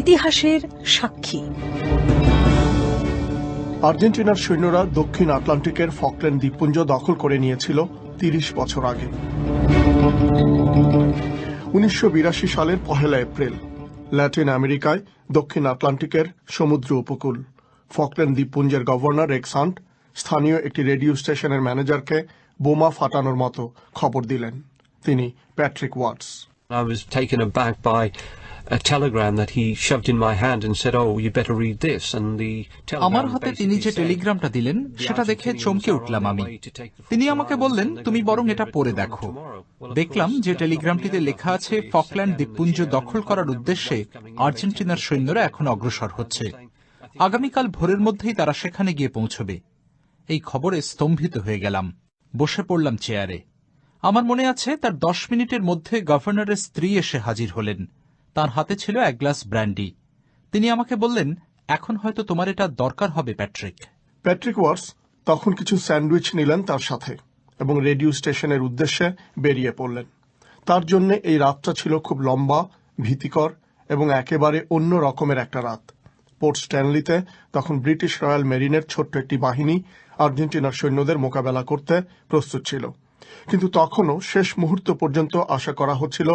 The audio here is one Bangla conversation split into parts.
ইতিহাসের সাক্ষী। আর্জেন্টিনার সৈন্যরা দক্ষিণ আটলান্টিকের ফকল্যান্ড দ্বীপপুঞ্জ দখল করে নিয়েছিল তিরিশ বছর আগে। উনিশশো সালের পহেলা এপ্রিল ল্যাটিন আমেরিকায় দক্ষিণ আটলান্টিকের সমুদ্র উপকূল। ফকল্যান্ড দ্বীপপুঞ্জের গভর্নর রেক্সান্ট স্থানীয় একটি রেডিও স্টেশনের ম্যানেজারকে বোমা ফাটানোর মতো খবর দিলেন। তিনি Patrick Watts. I was taken aback by a telegram that he shoved in my hand and said, "Oh, you better read this." And the telegram আমার হাতে তিনি যে টেলিগ্রামটা দিলেন "The সেটা দেখে চমকে উঠলাম আমি the তিনি আমাকে বললেন তুমি বরং এটা ready পড়ে tomorrow." দেখো দেখলাম যে টেলিগ্রামটিতে লেখা আছে ফকল্যান্ড দ্বীপপুঞ্জ দখল করার উদ্দেশ্যে আর্জেন্টিনার সৈন্যরা এখন অগ্রসর হচ্ছে আগামীকাল ভোরের মধ্যেই তারা সেখানে গিয়ে পৌঁছবে এই খবরে স্তম্ভিত হয়ে গেলাম বসে পড়লাম চেয়ারে আমার মনে আছে তার দশ মিনিটের মধ্যে গভর্নরের স্ত্রী এসে হাজির হলেন তার হাতে ছিল এক গ্লাস ব্র্যান্ডি। তিনি আমাকে বললেন, এখন হয়তো তোমার এটা দরকার হবে, প্যাট্রিক। প্যাট্রিক ওয়ার্স তখন কিছু স্যান্ডউইচ নিলেন তার সাথে এবং রেডিও স্টেশনের উদ্দেশ্যে বেরিয়ে পড়লেন। তার জন্য এই রাতটা ছিল খুব লম্বা, ভীতিকর এবং একেবারে অন্য রকমের একটা রাত। পোর্ট স্ট্যানলিতে তখন ব্রিটিশ রয়্যাল মেরিনের ছোট্ট একটি বাহিনী আর্জেন্টিনার সৈন্যদের মোকাবেলা করতে প্রস্তুত ছিল। কিন্তু তখনও শেষ মুহূর্ত পর্যন্ত আশা করা হচ্ছিল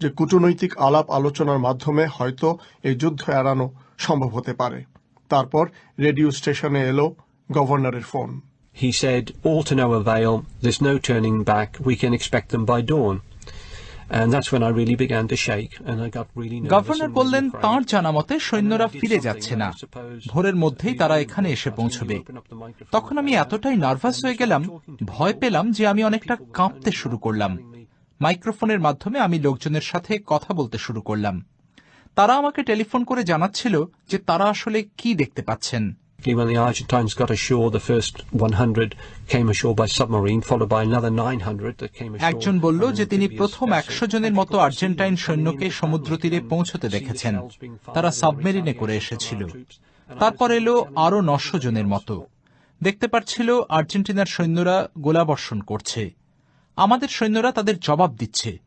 যে কূটনৈতিক আলাপ আলোচনার মাধ্যমে হয়তো এই যুদ্ধ এড়ানো সম্ভব হতে পারে তারপর রেডিও স্টেশনে এলো গভর্নরের phone He said, "All to no avail. There's no turning back. We can expect them by dawn." And that's when I really began to shake, and I got really nervous. Governor বললেন তাঁর. জানা মতে সৈন্যরা ফিরে যাচ্ছে না ভোরের মধ্যেই তারা এখানে. এসে পৌঁছবে তখন আমি এতটাই নার্ভাস হয়ে গেলাম ভয় পেলাম যে আমি অনেকটা কাঁপতে শুরু করলাম মাইক্রোফোনের মাধ্যমে আমি লোকজনের সাথে কথা বলতে শুরু করলাম। তারা আমাকে টেলিফোন করে জানাচ্ছিল যে তারা আসলে কি দেখতে পাচ্ছেন। Even the Argentines got ashore, the একজন বলল যে তিনি প্রথম 100 জনের মতো আর্জেন্টাইন সৈন্যকে সমুদ্র তীরে পৌঁছতে দেখেছেন। তারা সাবমেরিনে করে এসেছিল। তারপর এলো আরও নশো জনের মতো। দেখতে পাচ্ছিল আর্জেন্টিনার সৈন্যরা গোলাবর্ষণ করছে। আমাদের সৈন্যরা তাদের জবাব দিচ্ছে।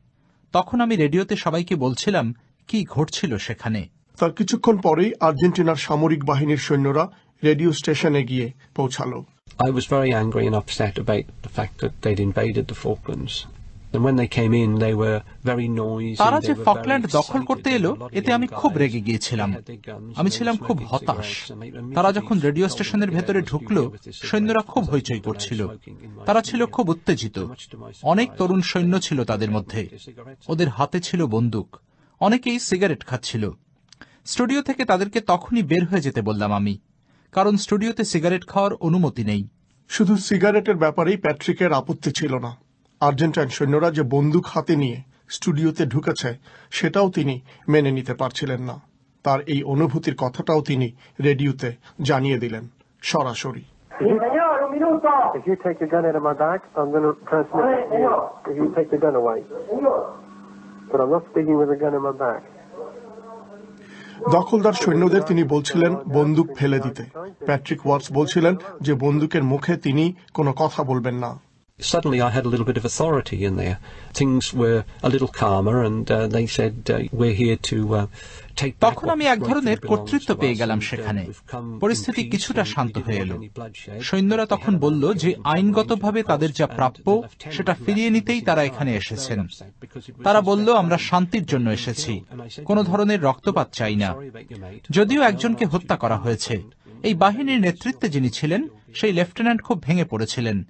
তখন আমি রেডিওতে সবাইকে বলছিলাম কি ঘটছিল সেখানে? তার কিছুক্ষণ পরেই আর্জেন্টিনার সামরিক বাহিনীর সৈন্যরা রেডিও স্টেশনে গিয়ে পৌঁছালো। I was very angry and upset about the fact that they'd invaded the Falklands. তারা যে ফকল্যান্ড দখল করতে এলো এতে আমি খুব রেগে গিয়েছিলাম। আমি ছিলাম খুব হতাশ। তারা যখন রেডিও স্টেশনের ভেতরে ঢুকলো সৈন্যরা খুব হইচই করছিল। তারা ছিল খুব উত্তেজিত। অনেক তরুণ সৈন্য ছিল তাদের মধ্যে। ওদের হাতে ছিল বন্দুক। অনেকেই সিগারেট খাচ্ছিল। স্টুডিও থেকে তাদেরকে তখনই বের হয়ে যেতে বললাম আমি। কারণ স্টুডিওতে সিগারেট খাওয়ার অনুমতি নেই। শুধু সিগারেটের ব্যাপারেই প্যাট্রিকের আপত্তি ছিল না। আর্জেন্টাইন সৈন্যরা যে বন্দুক হাতে নিয়ে স্টুডিওতে ঢুকেছে সেটাও তিনি মেনে নিতে পারছিলেন না তার এই অনুভূতির কথাটাও তিনি রেডিওতে জানিয়ে দিলেন সরাসরি Sí, señor, un minuto. If you take the gun out of my back, I'm going to transmit it to you. If you take the gun away. But I'm not speaking with a gun in my back. দখলদার সৈন্যদের তিনি বলছিলেন বন্দুক ফেলে দিতে প্যাট্রিক ওয়ার্স বলছিলেন যে বন্দুকের মুখে তিনি কোনো কথা বলবেন না suddenly I had a little bit of authority in there. Things were a little calmer, and uh, they said, uh, We're here to. Uh, তখন আমি এক ধরনের কর্তৃত্ব পেয়ে গেলাম সেখানে। পরিস্থিতি কিছুটা শান্ত হয়ে এলো। সৈন্যরা তখন বলল যে আইনগতভাবে তাদের যা প্রাপ্য সেটা ফিরিয়ে নিতেই তারা এখানে এসেছেন। তারা বলল আমরা শান্তির জন্য এসেছি। কোন ধরনের রক্তপাত চাই না। যদিও একজনকে হত্যা করা হয়েছে। এই বাহিনীর নেতৃত্বে যিনি ছিলেন সেই লেফটেন্যান্ট খুব ভেঙে পড়েছিলেন।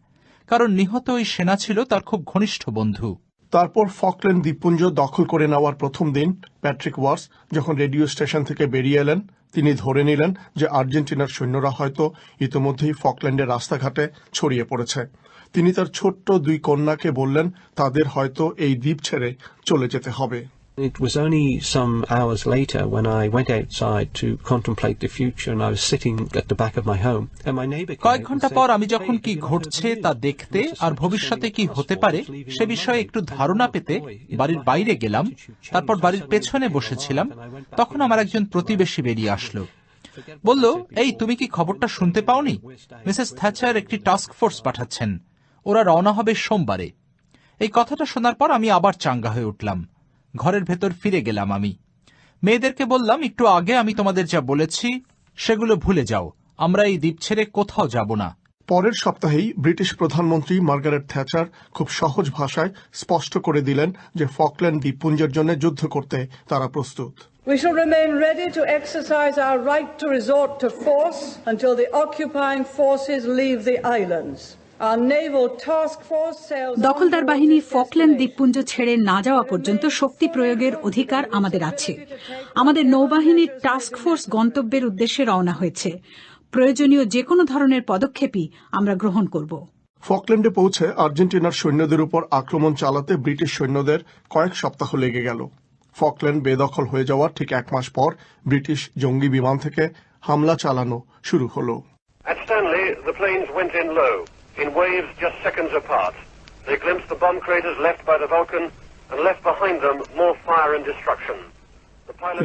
কারণ নিহত ওই সেনা ছিল তার খুব ঘনিষ্ঠ বন্ধু। তারপর ফকল্যান্ড দ্বীপপুঞ্জ দখল করে নেওয়ার প্রথম দিন, প্যাট্রিক ওয়ার্স, যখন রেডিও স্টেশন থেকে বেরিয়ে এলেন, তিনি ধরে নিলেন যে আর্জেন্টিনার সৈন্যরা হয়তো ইতোমধ্যেই ফকল্যান্ডের রাস্তাঘাটে ছড়িয়ে পড়েছে। তিনি তার ছোট্ট দুই কন্যাকে বললেন, তাদের হয়তো এই দ্বীপ ছেড়ে চলে যেতে হবে। It was only some hours later when I went outside to contemplate the future and I was sitting at the back of my home and my neighbor came কয়েক ঘণ্টা পর আমি যখন "Hey, কি ঘটছে তা? দেখতে. আর ভবিষ্যতে কি হতে পারে সে বিষয়ে. একটু ধারণা পেতে বাড়ির বাইরে গেলাম. তারপর বাড়ির পেছনে বসেছিলাম তখন আমার একজন প্রতিবেশী বেরিয়ে আসলো বলল এই তুমি কি খবরটা শুনতে পাওনি মিসেস থ্যাচার একটি টাস্ক ফোর্স পাঠাচ্ছেন ওরা রওনা হবে সোমবারে এই কথাটা শোনার পর আমি আবার চাঙ্গা হয়ে উঠলাম ঘরের ভেতর ফিরে গেলাম আমি। মেয়েদেরকে বললাম একটু আগে আমি তোমাদের যা বলেছি সেগুলো ভুলে যাও। আমরা এই দ্বীপ ছেড়ে কোথাও যাব না। পরের সপ্তাহেই ব্রিটিশ প্রধানমন্ত্রী মার্গারেট থ্যাচার খুব সহজ ভাষায় স্পষ্ট করে দিলেন যে ফকল্যান্ড দ্বীপপুঞ্জের জন্য যুদ্ধ করতে তারা প্রস্তুত। We shall remain ready to exercise our right to resort to force until the occupying forces leave the islands. দখলদার বাহিনী ফকল্যান্ড. দ্বীপপুঞ্জ ছেড়ে না যাওয়া পর্যন্ত শক্তি প্রয়োগের অধিকার আমাদের আছে। আমাদের নৌবাহিনীর টাস্ক ফোর্স গন্তব্যের উদ্দেশ্যে রওনা হয়েছে। প্রয়োজনীয় যে কোনো ধরনের পদক্ষেপই আমরা গ্রহণ করব। ফকল্যান্ডে পৌঁছে আর্জেন্টিনার সৈন্যদের উপর আক্রমণ চালাতে ব্রিটিশ সৈন্যদের কয়েক সপ্তাহ লেগে গেল। ফকল্যান্ড বেদখল হয়ে যাওয়ার ঠিক এক মাস পর ব্রিটিশ জঙ্গি বিমান থেকে হামলা চালানো শুরু হলো। At Stanley, the planes went in low, in waves just seconds apart. They glimpsed the bomb craters left by the Vulcan and left behind them more fire and destruction.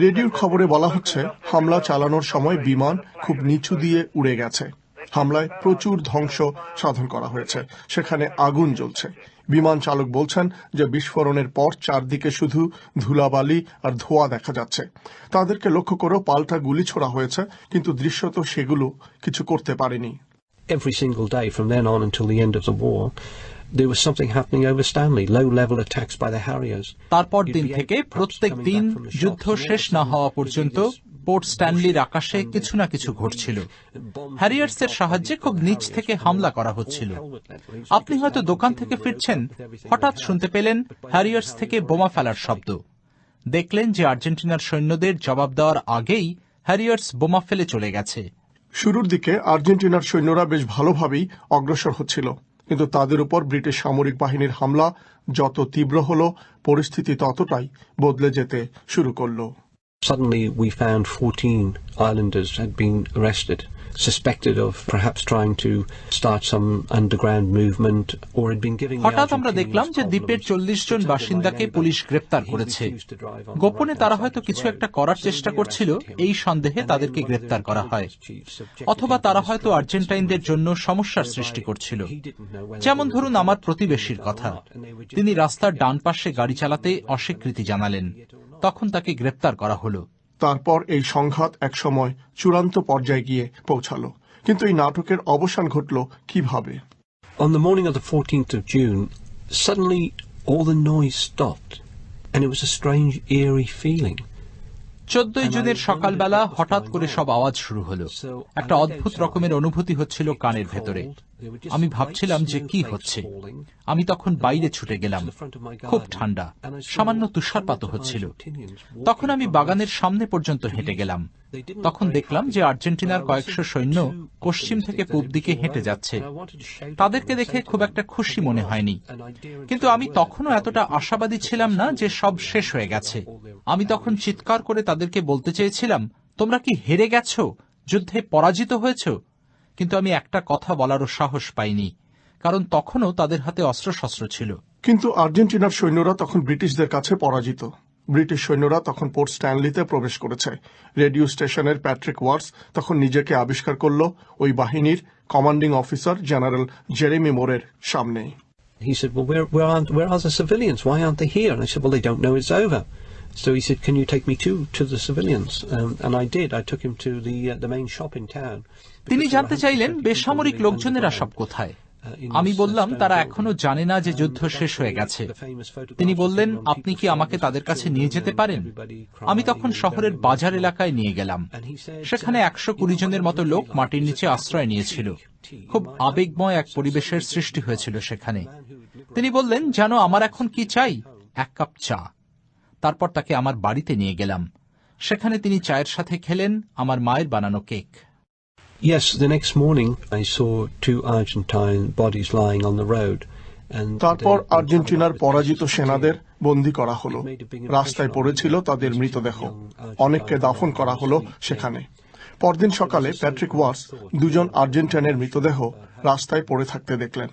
রেডিওর খবরে বলা হচ্ছে হামলা চালানোর সময় বিমান খুব নিচু দিয়ে উড়ে গেছে। হামলায় প্রচুর ধ্বংস সাধন করা হয়েছে। সেখানে আগুন জ্বলছে। বিমান চালক বলছেন যে বিস্ফোরণের পর চারদিকে শুধু ধুলাবালি আর ধোয়া দেখা যাচ্ছে। তাদেরকে লক্ষ্য করেও পাল্টা গুলি ছোড়া হয়েছে কিন্তু দৃশ্যত সেগুলো কিছু করতে পারেনি। Every single day from then on until the end of the war, there was something happening over Stanley, low-level attacks by the Harriers. তারপর দিন থেকে প্রত্যেক দিন যুদ্ধ শেষ না হওয়া পর্যন্ত পোর্ট স্ট্যানলির আকাশে কিছু না কিছু ঘটছিল হ্যারিয়ার্সের সাহায্যে খুব নিচ Harriers থেকে হামলা করা হচ্ছিল আপনি হয়তো দোকান থেকে ফিরছেন হঠাৎ শুনতে পেলেন হ্যারিয়ার্স থেকে বোমা ফেলার শব্দ দেখলেন যে আর্জেন্টিনার সৈন্যদের জবাব দেওয়ার আগেই হ্যারিয়ার্স বোমা ফেলে চলে গেছে শুরুর দিকে আর্জেন্টিনার সৈন্যরা বেশ ভালোভাবেই অগ্রসর হচ্ছিল, কিন্তু তাদের উপর ব্রিটিশ সামরিক বাহিনীর হামলা যত তীব্র হল, পরিস্থিতি ততটাই বদলে যেতে শুরু করল। Suddenly, we found 14 islanders had been arrested, suspected of perhaps trying to start some underground movement or had been giving হঠাৎ আমরা দেখলাম যে দ্বীপের চল্লিশ জন বাসিন্দাকে পুলিশ গ্রেপ্তার করেছে গোপনে তারা হয়তো কিছু. একটা করার চেষ্টা করছিল. এই সন্দেহে তাদেরকে গ্রেপ্তার করা হয় অথবা তারা হয়তো আর্জেন্টাইনদের জন্য সমস্যার সৃষ্টি করছিল যেমন ধরুন আমার প্রতিবেশীর কথা তিনি রাস্তার ডান পাশে গাড়ি চালাতে অস্বীকৃতি জানালেন তখন তাকে গ্রেপ্তার করা হলো। তারপর এই সংঘাত একসময় চূড়ান্ত পর্যায়ে গিয়ে পৌঁছালো। কিন্তু এই নাটকের অবসান ঘটল কীভাবে? On the morning of the 14th of June, suddenly all the noise stopped, and it was a strange, eerie feeling. চোদ্দই জুনের সকালবেলা হঠাৎ করে সব আওয়াজ শুরু হলো। একটা অদ্ভুত রকমের অনুভূতি হচ্ছিল কানের ভেতরে। আমি ভাবছিলাম যে কি হচ্ছে। আমি তখন বাইরে ছুটে গেলাম। খুব ঠান্ডা। সামান্য তুষারপাত হচ্ছিল। তখন আমি বাগানের সামনে পর্যন্ত হেঁটে গেলাম। তখন দেখলাম যে আর্জেন্টিনার কয়েকশো সৈন্য পশ্চিম থেকে পূব দিকে হেঁটে যাচ্ছে। তাদেরকে দেখে খুব একটা খুশি মনে হয়নি। কিন্তু আমি তখনও এতটা আশাবাদী ছিলাম না যে সব শেষ হয়ে গেছে। আমি তখন চিৎকার করে তাদেরকে বলতে চেয়েছিলাম তোমরা কি হেরে গেছো? যুদ্ধে পরাজিত হয়েছ? কিন্তু আমি একটা কথা বলারও সাহস পাইনি কারণ তখনও তাদের হাতে অস্ত্রশস্ত্র ছিল কিন্তু আর্জেন্টিনার সৈন্যরা তখন ব্রিটিশদের কাছে পরাজিত ব্রিটিশ সৈন্যরা তখন পোর্ট স্ট্যানলিতে প্রবেশ করেছে রেডিও স্টেশনের প্যাট্রিক ওয়ার্স তখন নিজেকে আবিষ্কার করল ওই বাহিনীর কমান্ডিং অফিসার জেনারেল জেরেমি মোরের সামনে He said, well, where, where, aren't, where are the civilians? Why aren't they here? And I said, well, they don't know it's over. So he said, "Can you take me to to the civilians?" Um, and I did. I took him to the uh, the main shop in town. তিনি জানতে চাইলেন বেসামরিক লোকজনেরা সব কোথায়? আমি বললাম তারা এখনও জানে না যে যুদ্ধ শেষ হয়ে গেছে। তিনি বললেন আপনি কি আমাকে তাদের কাছে নিয়ে যেতে পারেন? আমি তখন শহরের বাজার এলাকায় নিয়ে গেলাম। সেখানে একশো কুড়ি জনের মতো লোক মাটির নিচে আশ্রয় নিয়েছিল। খুব আবেগময় এক পরিবেশের সৃষ্টি হয়েছিল সেখানে। তিনি বললেন যেন আমার এখন কি চাই? এক কাপ চা। তারপর তাকে আমার বাড়িতে নিয়ে গেলাম। সেখানে তিনি চায়ের সাথে খেলেন আমার মায়ের বানানো cake. Yes, the next morning I saw two Argentine bodies lying on the road. তারপর আর্জেন্টিনার পরাজিত সেনাদের. বন্দী করা হলো। রাস্তায় পড়েছিল তাদের মৃতদেহ। অনেককে দাফন করা হলো সেখানে। পরদিন সকালে প্যাট্রিক ওয়ার্স দুজন আর্জেন্টাইনের মৃতদেহ রাস্তায় পড়ে থাকতে দেখলেন।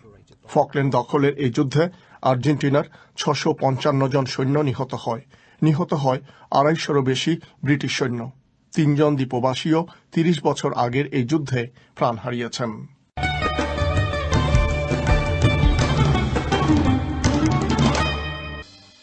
ফকল্যান্ড দখলের এই যুদ্ধে আর্জেন্টিনার ছশো পঞ্চান্ন জন সৈন্য নিহত হয়। নিহত হয় আড়াইশোরও বেশি ব্রিটিশ সৈন্য। তিনজন দ্বীপবাসীও তিরিশ বছর আগের এই যুদ্ধে প্রাণ হারিয়েছেন।